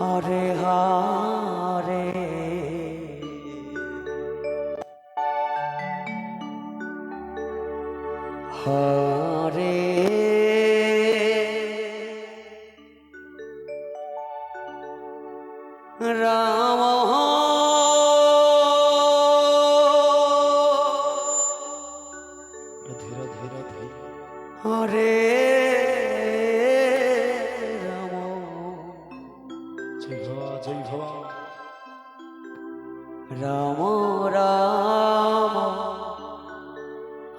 হরে হরে। হরে। রাম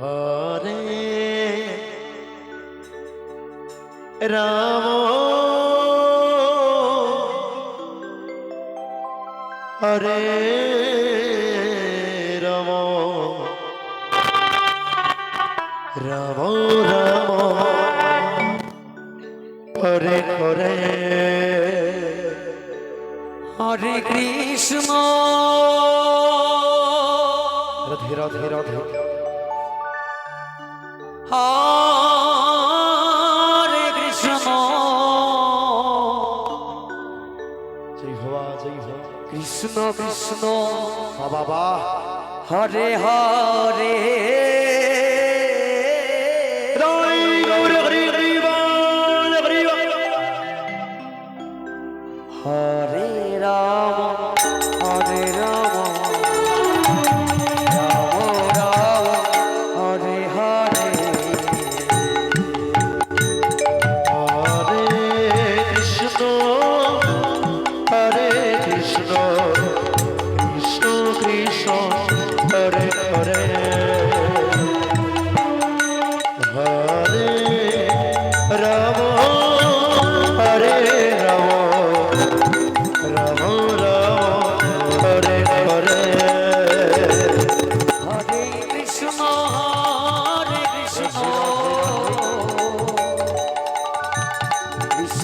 হরে রাম। হরে রাম। রাম রাম। হরে হরে। হরে কৃষ্ণ। রাধে রাধে রাধে। হরে কৃষ্ণ। জয় ভবা জয় ভবা। কৃষ্ণ কৃষ্ণ। বাবা হরে হরে। হরে রাম হরে রাম রাম।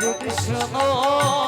কৃষ্ণ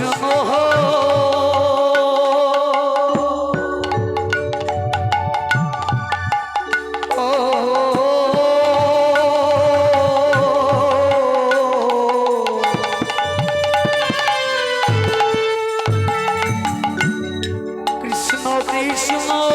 মোহ Krishna Krishna